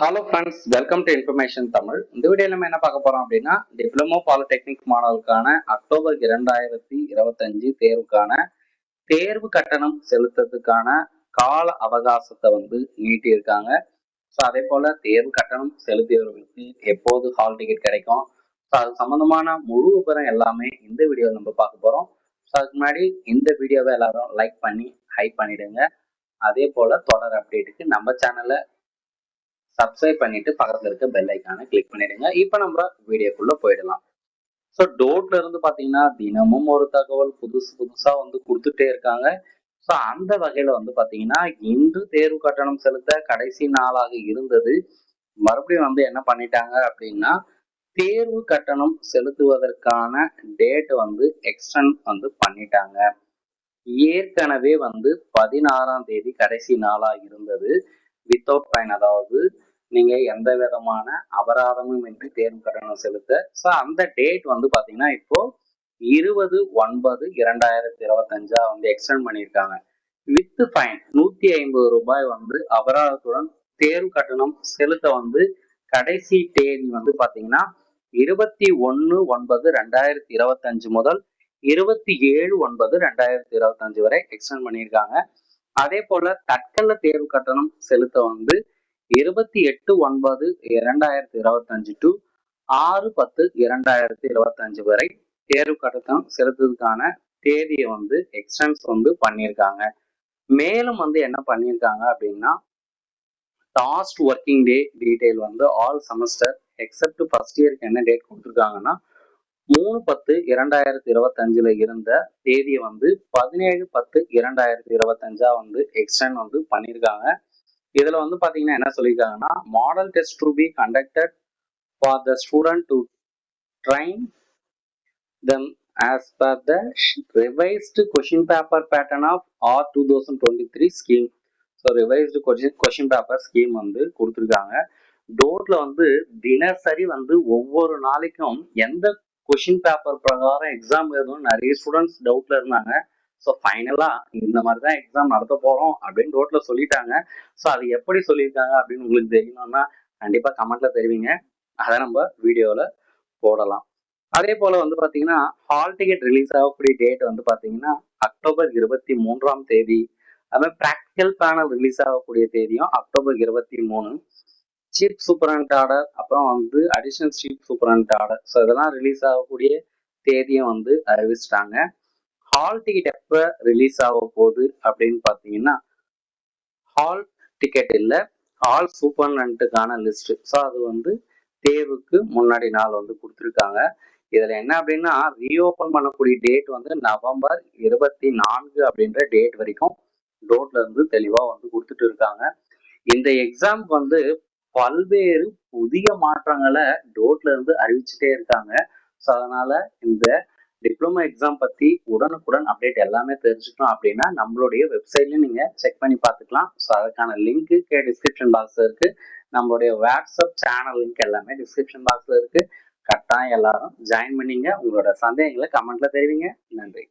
Hello friends welcome to information Tamil இந்த video நம்ம என்ன பார்க்க போறோம் அப்படின்னா டிப்ளமோ பாலிடெக்னிக் மாணவர்களுக்கான அக்டோபர் இரண்டாயிரத்தி இருபத்தஞ்சு தேர்வுக்கான தேர்வு கட்டணம் செலுத்துறதுக்கான கால அவகாசத்தை வந்து நீட்டியிருக்காங்க. ஸோ அதே போல தேர்வு கட்டணம் செலுத்தியவர்களுக்கு எப்போது ஹால் டிக்கெட் கிடைக்கும்? ஸோ அது சம்பந்தமான முழு விபரம் எல்லாமே இந்த வீடியோ நம்ம பார்க்க போறோம். ஸோ அதுக்கு முன்னாடி இந்த வீடியோவை எல்லாரும் லைக் பண்ணி ஹைப் பண்ணிடுங்க. அதே போல தொடர் அப்டேட்டுக்கு நம்ம சேனலை சப்ஸ்கிரைப் பண்ணிட்டு பக்கத்துல இருக்க பெல் ஐக்கானை கிளிக் பண்ணிடுங்க. இப்போ நம்ம வீடியோக்குள்ள போயிடலாம். ஸோ டோட்ல இருந்து பாத்தீங்கன்னா தினமும் ஒரு தகவல் புதுசு புதுசா வந்து கொடுத்துட்டே இருக்காங்க. ஸோ அந்த வகையில வந்து பாத்தீங்கன்னா இன்று தேர்வு கட்டணம் செலுத்த கடைசி நாளாக இருந்தது. மறுபடியும் வந்து என்ன பண்ணிட்டாங்க அப்படின்னா தேர்வு கட்டணம் செலுத்துவதற்கான டேட் வந்து எக்ஸ்டெண்ட் வந்து பண்ணிட்டாங்க. ஏற்கனவே வந்து பதினாறாம் தேதி கடைசி நாளாக இருந்தது. வித்தவுட் பயன் அதாவது நீங்க எந்த விதமான அபராதமும் இன்றி தேர்வு கட்டணம் செலுத்த. ஸோ அந்த டேட் வந்து பாத்தீங்கன்னா இப்போ இருபது ஒன்பது இரண்டாயிரத்தி இருபத்தஞ்சா வந்து எக்ஸ்டெண்ட் பண்ணியிருக்காங்க. வித் ஃபைன் நூத்தி ஐம்பது ரூபாய் வந்து அபராதத்துடன் தேர்வு கட்டணம் செலுத்த வந்து கடைசி தேதி வந்து பாத்தீங்கன்னா இருபத்தி ஒன்று ஒன்பது ரெண்டாயிரத்தி இருபத்தஞ்சு முதல் இருபத்தி ஏழு ஒன்பது ரெண்டாயிரத்தி இருபத்தஞ்சு வரை எக்ஸ்டெண்ட் பண்ணியிருக்காங்க. அதே போல தட்கல்ல தேர்வு கட்டணம் செலுத்த வந்து இருபத்தி எட்டு ஒன்பது இரண்டாயிரத்தி இருபத்தஞ்சு டு ஆறு பத்து இரண்டாயிரத்தி இருபத்தஞ்சு வரை தேர்வு கட்டணம் செலுத்துறதுக்கான தேதியை வந்து எக்ஸ்டென்ஸ் வந்து பண்ணியிருக்காங்க. மேலும் வந்து என்ன பண்ணியிருக்காங்க அப்படின்னா லாஸ்ட் ஒர்க்கிங் டே டீட்டெயில் வந்து ஆல் செமஸ்டர் எக்ஸப்ட் ஃபர்ஸ்ட் இயருக்கு என்ன டேட் கொடுத்துருக்காங்கன்னா மூணு பத்து இரண்டாயிரத்தி இருபத்தஞ்சுல இருந்த தேதியை வந்து பதினேழு பத்து இரண்டாயிரத்தி இருபத்தஞ்சா வந்து எக்ஸ்டெண்ட் வந்து பண்ணியிருக்காங்க. இதுல வந்து பாத்தீங்கன்னா என்ன சொல்லியிருக்காங்கன்னா model test to be conducted for the student to train them as per the revised question paper pattern of R 2023 scheme. So revised question question paper scheme வந்து கொடுத்துருக்காங்க டோட்ல வந்து தினசரி வந்து ஒவ்வொரு நாளைக்கும் எந்த கொஷின் பேப்பர் பிரகாரம் எக்ஸாம் எழுதணும் நிறைய ஸ்டூடெண்ட்ஸ் டவுட்ல இருந்தாங்க ஸோ ஃபைனலா இந்த மாதிரி தான் எக்ஸாம் நடத்த போறோம் அப்படின்னு ரோட்டில் சொல்லிட்டாங்க. ஸோ அது எப்படி சொல்லியிருக்காங்க அப்படின்னு உங்களுக்கு தெரியணும்னா கண்டிப்பா கமெண்ட்ல தெரிவிங்க. அதை நம்ம வீடியோவில் போடலாம். அதே போல வந்து பாத்தீங்கன்னா ஹால் டிக்கெட் ரிலீஸ் ஆகக்கூடிய டேட் வந்து பாத்தீங்கன்னா அக்டோபர் இருபத்தி மூன்றாம் தேதி. அதுமாதிரி ப்ராக்டிக்கல் பேனல் ரிலீஸ் ஆகக்கூடிய தேதியும் அக்டோபர் இருபத்தி மூணு. சீப் சூப்பரண்ட் ஆர்டர் அப்புறம் வந்து additional chief superintendent order so இதெல்லாம் ரிலீஸ் ஆகக்கூடிய தேதியும் வந்து அறிவிச்சிட்டாங்க. ஹால் டிக்கெட் எப்போ ரிலீஸ் ஆக போகுது அப்படின்னு பார்த்தீங்கன்னா ஹால் டிக்கெட் இல்லை ஹால் சூப்பர்னண்ட்டுக்கான லிஸ்ட் ஸோ அது வந்து தேர்வுக்கு முன்னாடி நாள் வந்து கொடுத்துருக்காங்க. இதில் என்ன அப்படின்னா ரீஓப்பன் பண்ணக்கூடிய டேட் வந்து நவம்பர் இருபத்தி நான்கு அப்படின்ற டேட் வரைக்கும் டோட்ல இருந்து தெளிவாக வந்து கொடுத்துட்டு இருக்காங்க. இந்த எக்ஸாம்க்கு வந்து பல்வேறு புதிய மாற்றங்களை டோட்ல இருந்து அறிவிச்சுட்டே இருக்காங்க. ஸோ அதனால இந்த டிப்ளமோ எக்ஸாம் பத்தி உடனுக்குடன் அப்டேட் எல்லாமே தெரிஞ்சுக்கணும் அப்படின்னா நம்மளுடைய வெப்சைட்லயும் நீங்க செக் பண்ணி பார்த்துக்கலாம். ஸோ அதுக்கான லிங்க்கு டிஸ்கிரிப்ஷன் பாக்ஸ்ல இருக்கு. நம்மளுடைய வாட்ஸ்அப் சேனல் லிங்க் எல்லாமே டிஸ்கிரிப்ஷன் பாக்ஸ்ல இருக்கு. கட்டாயம் எல்லாரும் ஜாயின் பண்ணிங்க. உங்களோட சந்தேகங்களை கமெண்ட்ல தெரிவிங்க. நன்றி.